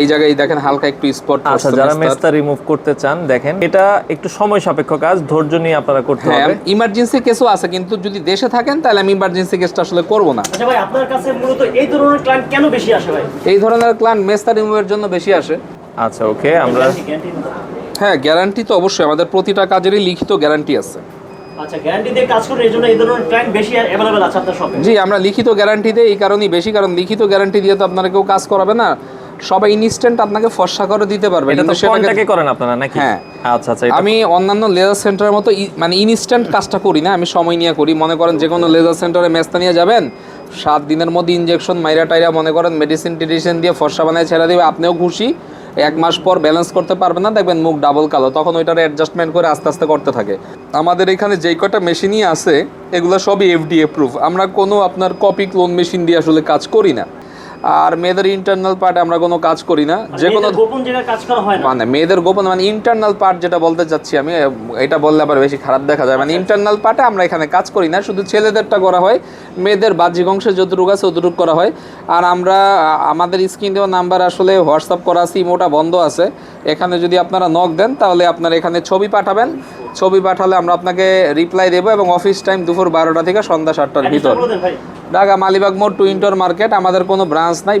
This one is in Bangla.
এই জায়গায় দেখেন হালকা একটু স্পট আচ্ছা যারা মেস্তা রিমুভ করতে চান দেখেন এটা একটু সময় সাপেক্ষ কাজ ধৈর্য নিয়ে আপনারা করতে হ্যাঁ হবে। ইমার্জেন্সি কেসও আছে কিন্তু যদি দেশে থাকেন তাহলে আমি ইমার্জেন্সি কেসটা আসলে করব না। আচ্ছা ভাই আপনার কাছে মূলত এই ধরনের ক্লায়েন্ট কেন বেশি আসে ভাই? এই ধরনের ক্লায়েন্ট মেস্তা রিমুভের জন্য বেশি আসে। আচ্ছা ওকে আমরা গ্যারান্টি হ্যাঁ গ্যারান্টি তো অবশ্যই আমাদের প্রতিটা কাজেরই লিখিত গ্যারান্টি আছে। আচ্ছা গ্যারান্টি দিয়ে কাজ করেন এই জন্য এই ধরনের ক্লায়েন্ট বেশি অ্যাভেলেবেল আছে আপনার শপে জি আমরা লিখিত গ্যারান্টি দিই এই কারণেই বেশি কারণ লিখিত গ্যারান্টি দিয়ে তো আপনারা কেউ কাজ করাবে না। সবাই ইনস্ট্যান্ট আপনাকে ফর্সা করে দিতে পারবে। এটা তো সেটাকে- করেন আপনারা নাকি? হ্যাঁ। আচ্ছা আচ্ছা আমি অন্যান্য লেজার সেন্টারের মতো মানে ইনস্ট্যান্ট কাজটা করি না আমি সময় নিয়ে করি। মনে করেন যে কোনো লেজার সেন্টারে মেস্তা নিয়ে যাবেন সাত দিনের মধ্যে ইনজেকশন মাইরা টাইরা মনে করেন মেডিসিন টেডিসিন দিয়ে ফর্সা বানায় ছেড়ে দিবে আপনিও খুশি। এক মাস পর ব্যালেন্স করতে পারবেন না দেখবেন মুখ ডাবল কালো। তখন ওইটার অ্যাডজাস্টমেন্ট করে আস্তে আস্তে করতে থাকে। আমাদের এখানে যেই কটা মেশিনই আছে এগুলো সবই এফডিএ প্রুফ আমরা কোনো আপনার কপি ক্লোন মেশিন দিয়ে আসলে কাজ করি না। আর মেয়েদের ইন্টারনাল পার্টে আমরা কোনো কাজ করি না। যে কোনো গোপন জায়গায় কাজ করা হয় না। মানে মেয়েদের গোপন মানে ইন্টারনাল পার্ট যেটা বলতে চাচ্ছি আমি এটা বললে আবার বেশি খারাপ দেখা যায়। মানে ইন্টারনাল পার্টে আমরা এখানে কাজ করি না শুধু ছেলেদেরটা করা হয় মেয়েদের বাহ্যিক অংশে যতটুকু আছে ততটুকু করা হয়। আর আমরা আমাদের স্ক্রিন দেওয়া নাম্বার আসলে হোয়াটসঅ্যাপ করা আছে ইমোটা বন্ধ আছে। এখানে যদি আপনারা নক দেন তাহলে আপনারা এখানে ছবি পাঠাবেন। ছবি পাঠালে আমরা আপনাকে রিপ্লাই দেবো এবং অফিস টাইম দুপুর বারোটা থেকে সন্ধ্যা সাতটার ভিতর। ঢাকা মালিবাগ মোড় টু ইন্টার মার্কেট আমাদের কোনো ব্রাঞ্চ নাই।